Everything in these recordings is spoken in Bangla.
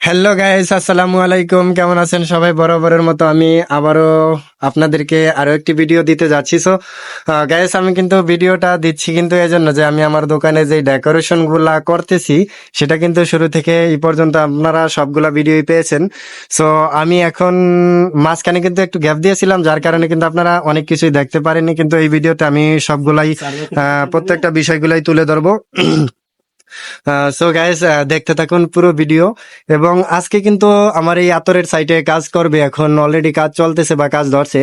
হ্যালো গাইস আসসালামু আলাইকুম কেমন আছেন সবাই? বরাবরের মতো আমি আবারও আপনাদেরকে আরও একটি ভিডিও দিতে যাচ্ছি। সো গাইস আমি কিন্তু ভিডিওটা দিচ্ছি কিন্তু এই জন্য যে আমি আমার দোকানে যে ডেকোরেশনগুলা করতেছি সেটা কিন্তু শুরু থেকে এই পর্যন্ত আপনারা সবগুলা ভিডিওই পেয়েছেন। সো আমি এখন মাঝখানে কিন্তু একটু গ্যাপ দিয়েছিলাম যার কারণে কিন্তু আপনারা অনেক কিছুই দেখতে পারেননি কিন্তু এই ভিডিওতে আমি সবগুলাই আহ, প্রত্যেকটা বিষয়গুলাই তুলে ধরবো। সো গাইস দেখতে থাকুন পুরো ভিডিও এবং আজকে কিন্তু আমার এই আতরের সাইটে কাজ করবে, এখন অলরেডি কাজ চলতেছে বা কাজ ধরছে।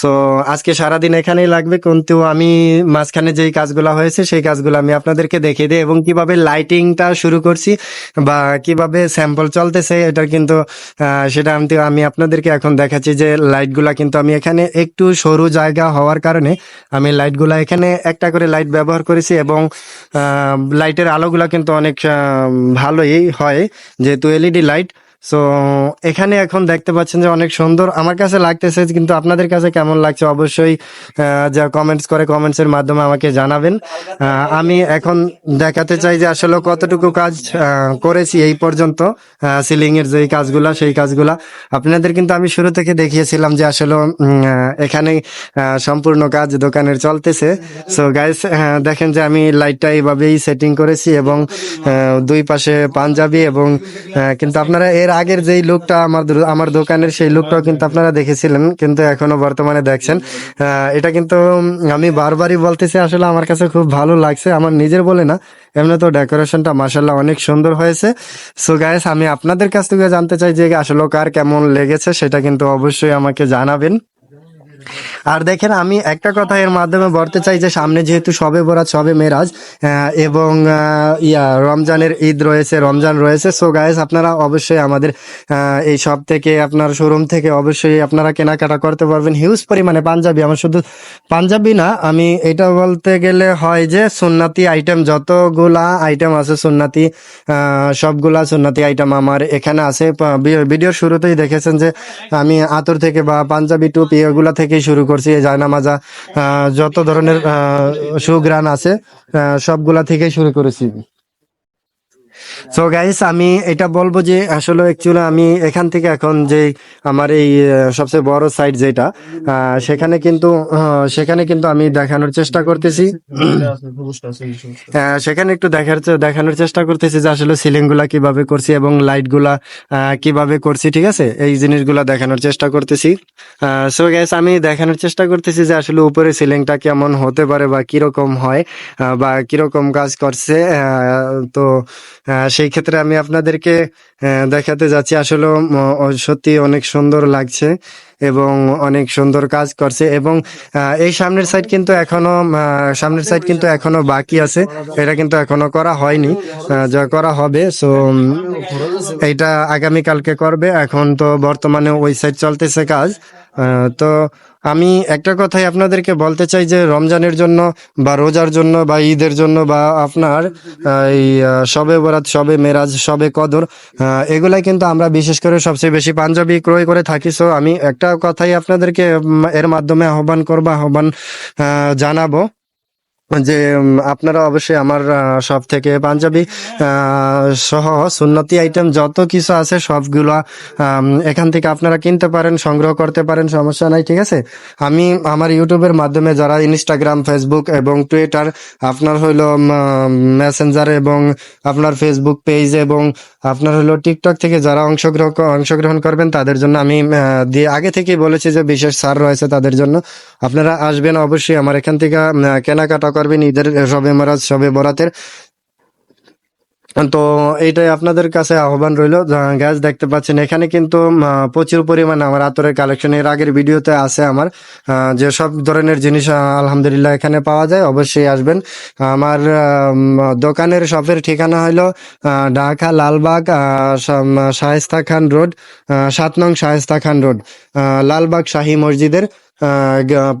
সো আজকে সারাদিন এখানেই লাগবে, কিন্তু আমি মাঝখানে যেই কাজগুলো হয়েছে, সেই কাজগুলো আমি আপনাদেরকে দেখিয়ে দিই। এবং কীভাবে লাইটিংটা শুরু করছি বা কীভাবে স্যাম্পল চলতেছে এটা কিন্তু সেটা আমি আমি আপনাদেরকে এখন দেখাচ্ছি যে লাইটগুলা কিন্তু আমি এখানে একটু সরু জায়গা হওয়ার কারণে আমি লাইটগুলা এখানে একটা করে লাইট ব্যবহার করেছি এবং লাইটের আলোগুলা কিন্তু অনেক ভালোই হয়। যেহেতু এলইডি লাইট সো এখানে এখন দেখতে পাচ্ছেন যে অনেক সুন্দর। আমার কাছে লাগতেছে কিন্তু আপনাদের কাছে কেমন লাগছে অবশ্যই যা কমেন্টস করে কমেন্টসের মাধ্যমে আমাকে জানাবেন। আমি এখন দেখাতে চাই যে আসলে কতটুকু কাজ করেছি এই পর্যন্ত সিলিং এর যে কাজগুলা, সেই কাজগুলা। আপনাদের কিন্তু আমি শুরু থেকে দেখিয়েছিলাম যে আসলে এখানে সম্পূর্ণ কাজ দোকানের চলতেছে। সো গাইস দেখেন যে আমি লাইটটা এইভাবেই সেটিং করেছি এবং দুই পাশে পাঞ্জাবি এবং কিন্তু আপনারা এর আগের যেই লোকটা আমার আমার দোকানের সেই লোকটাও কিন্তু আপনারা দেখেছিলেন, কিন্তু এখনও বর্তমানে দেখছেন। এটা কিন্তু আমি বারবারই বলতেছি, আসলে আমার কাছে খুব ভালো লাগছে, আমার নিজের বলে না, এমনি তো ডেকোরেশনটা মাসাল্লাহ অনেক সুন্দর হয়েছে। সো গায়েস আমি আপনাদের কাছ থেকে জানতে চাই যে আসলে কার কেমন লেগেছে, সেটা কিন্তু অবশ্যই আমাকে জানাবেন। আর দেখেন, আমি একটা কথা এর মাধ্যমে বলতে চাই যে, সামনে যেহেতু সবে বরাত, সবে মেরাজ এবং ইয়া, রমজানের ঈদ রয়েছে, রমজান রয়েছে সো গাইস আপনারা অবশ্যই আমাদের এই সব থেকে, আপনার শোরুম থেকে অবশ্যই আপনারা কেনাকাটা করতে পারবেন। হিউজ পরিমাণে পাঞ্জাবি, আমার শুধু পাঞ্জাবি না, আমি এটা বলতে গেলে হয় যে, সুন্নাতি আইটেম যতগুলা আইটেম আছে সুন্নাতি সবগুলা সুন্নাতি আইটেম আমার এখানে আছে। ভিডিওর শুরুতেই দেখেছেন যে, আমি আতর থেকে বা পাঞ্জাবি টুপি এগুলা থেকেই শুরু করছি এই জায়নামাজা যত ধরনের সুগ্রান আছে সবগুলা থেকে শুরু করেছি। সো গাইস আমি এটা বলব যে আসলে অ্যাকচুয়ালি আমি এখান থেকে এখন যে আমার এই সবচেয়ে বড় সাইট যেটা সেখানে কিন্তু সেখানে কিন্তু আমি দেখানোর চেষ্টা করতেছি। সেখানে একটু দেখার দেখানোর চেষ্টা করতেছি যে আসলে সিলিংগুলা কীভাবে করছি এবং লাইটগুলা আহ, কীভাবে করছি ঠিক আছে? এই জিনিসগুলা দেখানোর চেষ্টা করতেছি। সো গ্যাস আমি দেখানোর চেষ্টা করতেছি যে আসলে উপরে সিলিংটা কেমন হতে পারে বা কীরকম হয় বা কীরকম কাজ করছে তো সেই ক্ষেত্রে আমি আপনাদেরকে দেখাতে যাচ্ছি। আসলে সত্যি অনেক সুন্দর লাগছে। এবং অনেক সুন্দর কাজ করছে এবং এই সামনের সাইড কিন্তু এখনও সামনের সাইড কিন্তু এখনও বাকি আছে। এটা কিন্তু এখনও করা হয়নি যা করা হবে। সো এইটা আগামী কালকে করবে। এখন তো বর্তমানে ওই সাইড চলতেছে কাজ। তো আমি একটা কথাই আপনাদেরকে বলতে চাই যে, রমজানের জন্য বা রোজার জন্য বা ঈদের জন্য বা আপনার এই সবে বরাত সবে মেরাজ সবে কদর এগুলাই কিন্তু আমরা বিশেষ করে সবচেয়ে বেশি পাঞ্জাবি ক্রয় করে থাকি। সো আমি একটা কথাই আপনাদেরকে এর মাধ্যমে আহ্বান করব আহ্বান আহ, জানাব। যে আপনারা অবশ্যই আমার সব থেকে পাঞ্জাবি সহ সুন্নতি আইটেম যত কিছু আছে সবগুলা এখান থেকে আপনারা কিনতে পারেন, সংগ্রহ করতে পারেন, সমস্যা নাই, ঠিক আছে? আমি আমার ইউটিউবের মাধ্যমে যারা ইনস্টাগ্রাম ফেসবুক এবং টুইটার আপনার হইল মেসেঞ্জার এবং আপনার ফেসবুক পেজ এবং আপনার হলো টিকটক থেকে যারা অংশগ্রহণ অংশগ্রহণ করবেন, তাদের জন্য আমি দিয়ে আগে থেকেই বলেছি যে বিশেষ সার রয়েছে তাদের জন্য। আপনারা আসবেন অবশ্যই আমার এখান থেকে কেনাকাটা করবেন ঈদের সবে মহারাজ সবে বরাতের। তো এইটাই আপনাদের কাছে আহ্বান রইল। গ্যাস দেখতে পাচ্ছেন, এখানে কিন্তু প্রচুর পরিমাণে আমার আতরের কালেকশন এর আগের ভিডিওতে আছে আমার। যে সব ধরনের জিনিস আলহামদুলিল্লাহ এখানে পাওয়া যায়, অবশ্যই আসবেন। আমার দোকানের শপের ঠিকানা হলো ঢাকা লালবাগ শায়েস্তা খান রোড সাত নং শায়েস্তা খান রোড লালবাগ শাহী মসজিদের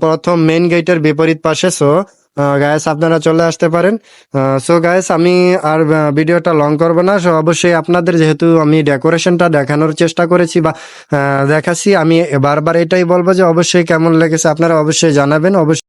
প্রথম মেন গেটের বিপরীত পাশে। সো গায়েস আপনারা চলে আসতে পারেন। সো গায়েস আমি আর ভিডিওটা লং করব না। সো অবশ্যই আপনাদের যেহেতু আমি ডেকোরেশনটা দেখানোর চেষ্টা করেছি বা দেখাচ্ছি, আমি বারবার এটাই বলব যে অবশ্যই কেমন লেগেছে আপনারা অবশ্যই জানাবেন। অবশ্যই